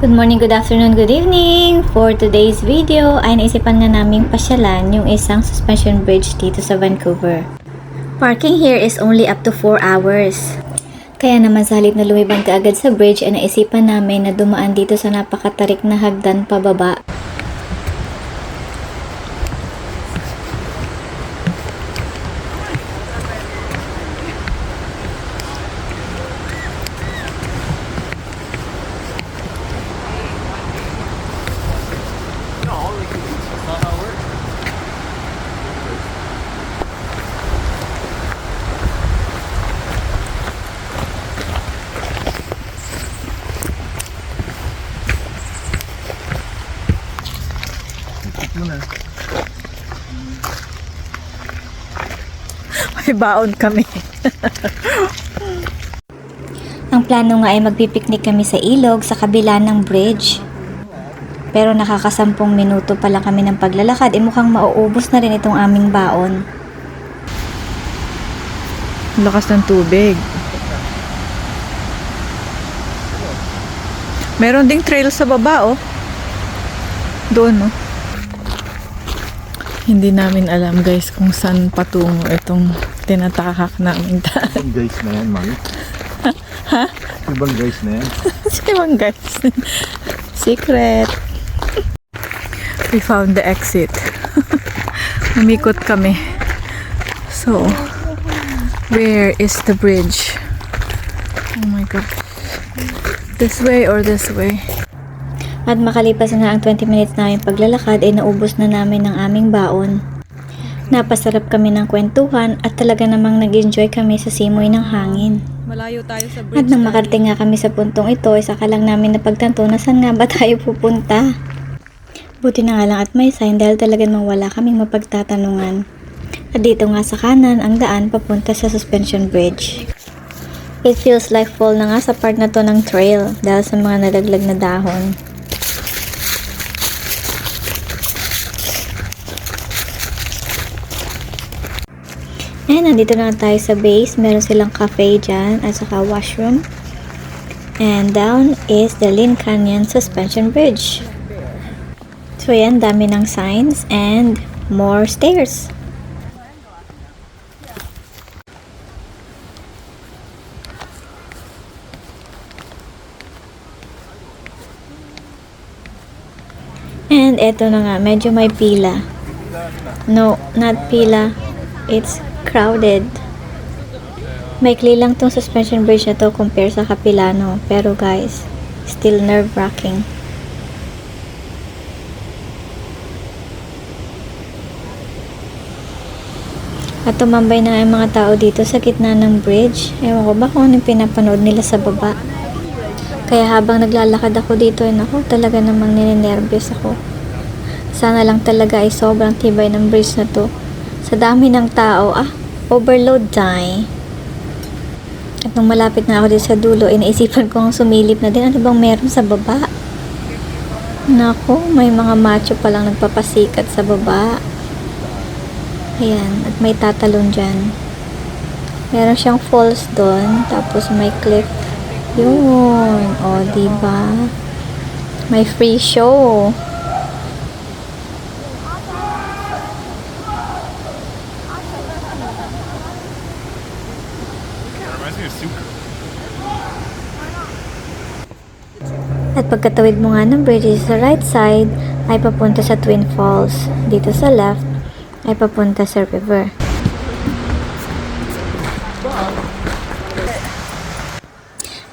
Good morning, good afternoon, good evening! For today's video ay naisipan nga naming pasyalan yung isang suspension bridge dito sa Vancouver. Parking here is only up to 4 hours. Kaya naman sa halip na lumibang ka agad sa bridge ay naisipan namin na dumaan dito sa napakatarik na hagdan pababa. May baon kami. Ang plano nga ay magpipiknik kami sa ilog sa kabila ng bridge. Pero nakakasampung minuto pa lang kami ng paglalakad, eh mukhang mauubos na rin itong aming baon. Lakas ng tubig. Meron ding trail sa baba, oh. Doon, oh. Hindi namin alam, guys, kung saan patungo itong tinatakak namin daan. Ibang guys na yan, mami. ha? Ibang guys na yan. Silang, guys. Secret. We found the exit. Umikot kami. So, where is the bridge? Oh my god. This way or this way? At makalipas na ang 20 minutes namin paglalakad ay naubos na namin ang aming baon. Napasarap kami ng kwentuhan at talaga namang nag-enjoy kami sa simoy ng hangin. Malayo tayo sa bridge. At nang makarating nga kami sa puntong ito, ay saka lang namin napagtanto na saan nga ba tayo pupunta. Buti na nga lang at may sign dahil talaga namang wala kaming mapagtatanungan. At dito nga sa kanan ang daan papunta sa suspension bridge. It feels like fall na nga sa part na to ng trail dahil sa mga nalaglag na dahon. And nandito na tayo sa base. Meron silang cafe dyan at saka washroom. And down is the Lynn Canyon Suspension Bridge. So yan, dami ng signs and more stairs. And eto na nga, medyo may pila. No, not pila. It's crowded. Maikli lang tong suspension bridge na to compare sa Capilano. Pero guys, still nerve-wracking. At tumambay na nga yung mga tao dito sa gitna ng bridge. Ewan ko ba kung ano yung pinapanood nila sa baba. Kaya habang naglalakad ako dito, ay naku, talaga namang ninenervyos ako. Sana lang talaga ay sobrang tibay ng bridge na to. Sa dami ng tao, ah, overload time. At nung malapit na ako dito sa dulo, ay naisipan kong sumilip na din. Ano bang meron sa baba? Nako, may mga macho palang nagpapasikat sa baba. Ayan, at may tatalon dyan. Meron siyang falls doon, tapos may cliff. Yun, o, diba? May free show. At pagkatawid mo nga ng bridge sa right side, ay papunta sa Twin Falls. Dito sa left, ay papunta sa river.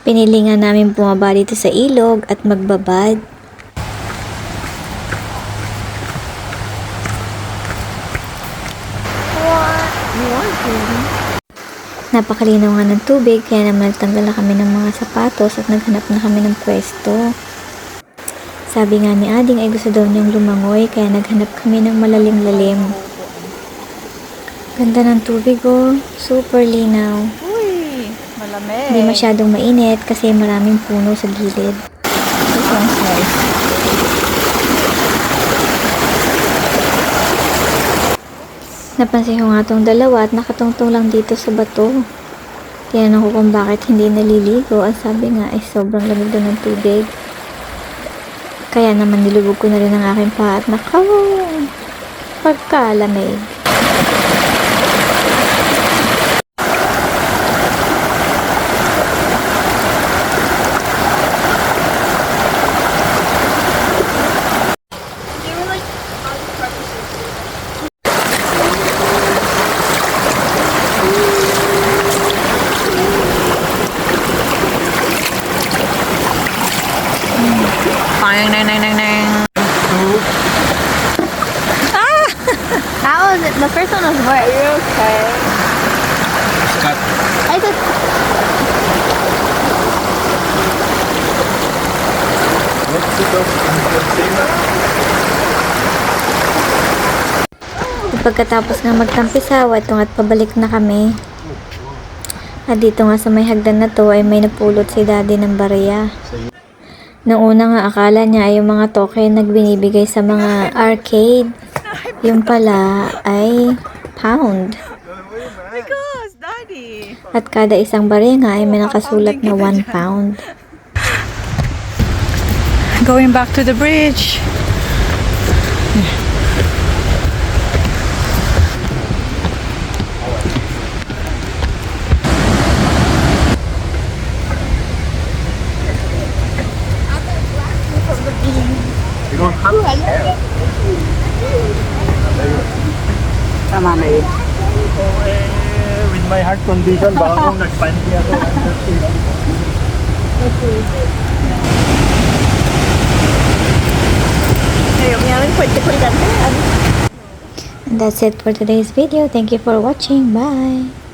Pinili nga namin bumaba dito sa ilog at magbabad. Napakalinaw nga ng tubig kaya naman nagtanggal na kami ng mga sapatos at naghanap na kami ng pwesto. Sabi nga ni Ading ay gusto daw niyang lumangoy kaya naghanap kami ng malalim-lalim. Ganda ng tubig oh, super linaw. Uy, malamig. Hindi masyadong mainit kasi maraming puno sa gilid. Napansin ko nga tong dalawa at nakatungtong lang dito sa bato. Tinanong ko kung bakit hindi naliligo at sabi nga ay sobrang lamig daw ng tubig. Kaya naman nilubog ko na rin ang aking paa at nakaw, pagkalamig. Pang nang nang nang nang. That was the first one was worse. Are you okay? Cut. I just Pagkatapos nga magtampisaw at tungat pabalik na kami. At dito nga sa may hagdan na to ay may napulot si daddy ng barya. Nung una nga akala niya ay yung mga token nagbinibigay sa mga arcade. Yung pala ay pound. At kada isang barya nga ay may nakasulat na 1 pound. Going back to the bridge. Have Tama na yun. with my heart condition, baka kung nagpanti ako. And that's it for today's video. Thank you for watching. Bye!